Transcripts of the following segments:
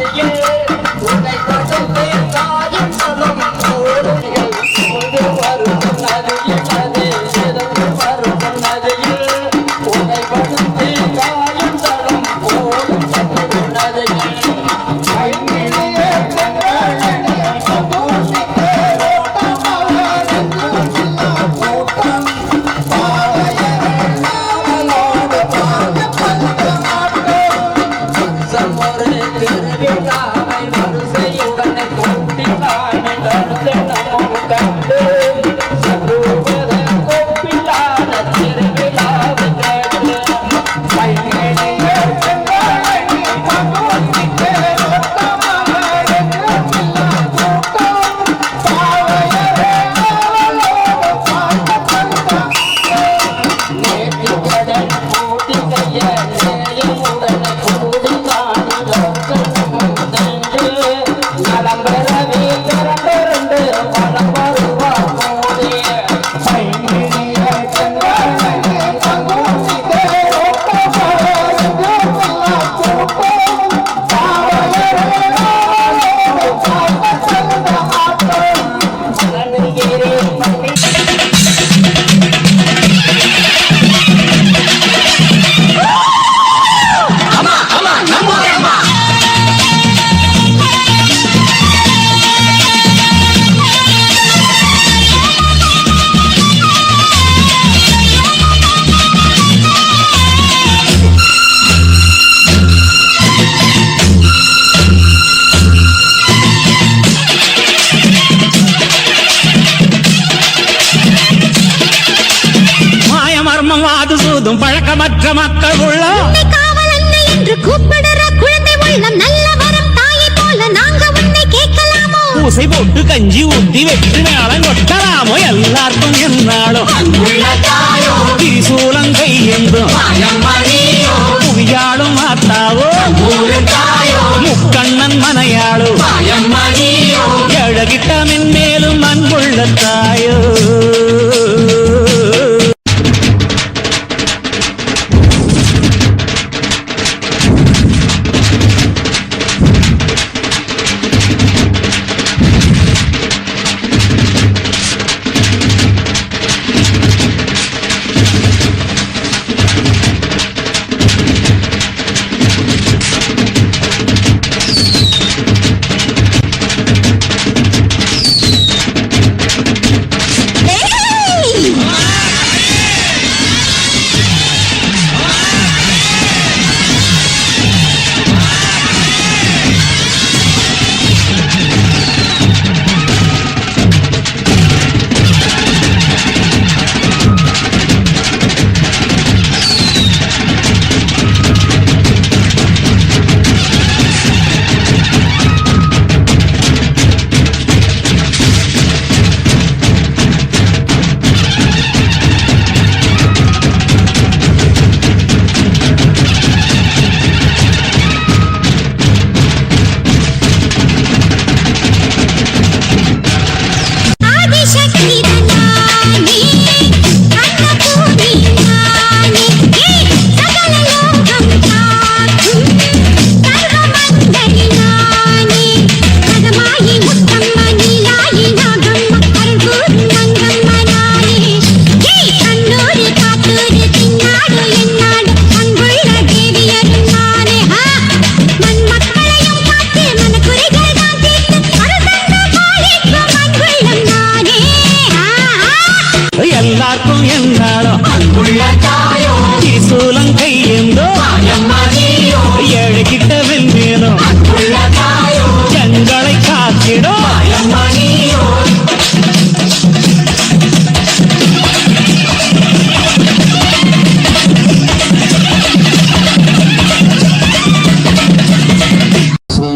Yeah. الله முழுதும் பழக்கமற்ற மக்கள் உள்ள என்று கூப்பிடுற குழந்தை உள்ளம் நல்ல வரம் தாயை போல நாங்க உன்னை கேட்கலாமோ? பூசை போட்டு கஞ்சி ஊட்டி வெற்றி மேளம் கொட்டலாமோ எல்லாருக்கும் என்னாலும். சூலங்கை என்றும். புவியாளும் மாத்தாவோ முக்கண்ணன் மனையாளோ? எழுகிட்ட மேலும் அன்புள்ள தாயோ?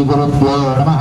Guru Purnam